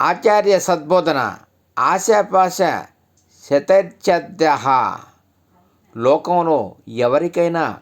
ఆచార్య సద్బోధన ఆశాపాశ శతర్చద్య లోకంలో ఎవరికైనా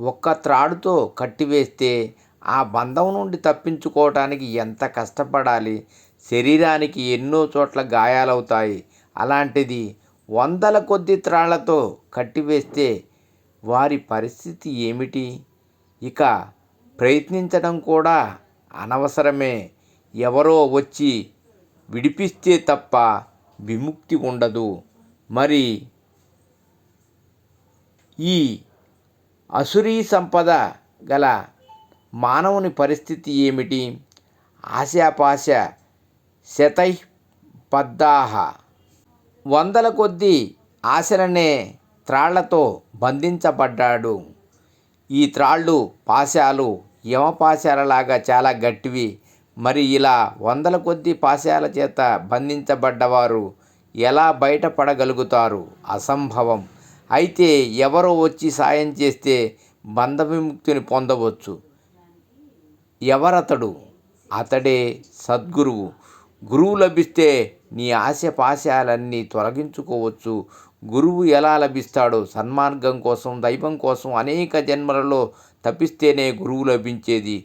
ఒక్క త్రాడుతో కట్టివేస్తే ఆ బంధం నుండి తప్పించుకోవటానికి ఎంత కష్టపడాలి? శరీరానికి ఎన్నో చోట్ల గాయాలవుతాయి. అలాంటిది వందల కొద్ది త్రాళ్ళతో కట్టివేస్తే వారి పరిస్థితి ఏమిటి? ఇక ప్రయత్నించడం కూడా అనవసరమే. ఎవరో వచ్చి విడిపిస్తే తప్ప విముక్తి ఉండదు. మరి ఈ అసురీ సంపద గల మానవుని పరిస్థితి ఏమిటి? ఆశాపాశ శతై పద్దాహ వందల కొద్దీ ఆశలనే త్రాళ్ళతో బంధించబడ్డాడు. ఈ త్రాళ్ళు పాశాలు యమపాశాలలాగా చాలా గట్టివి. మరి ఇలా వందల కొద్ది పాశాల చేత బంధించబడ్డవారు ఎలా బయటపడగలుగుతారు? అసంభవం. అయితే ఎవరో వచ్చి సాయం చేస్తే బంధ విముక్తిని పొందవచ్చు. ఎవరతడు? అతడే సద్గురువు. గురువు లభిస్తే నీ ఆశ పాశాలన్నీ తొలగించుకోవచ్చు. గురువు ఎలా లభిస్తాడో సన్మార్గం కోసం దైవం కోసం అనేక జన్మలలో తప్పిస్తేనే గురువు లభించేది.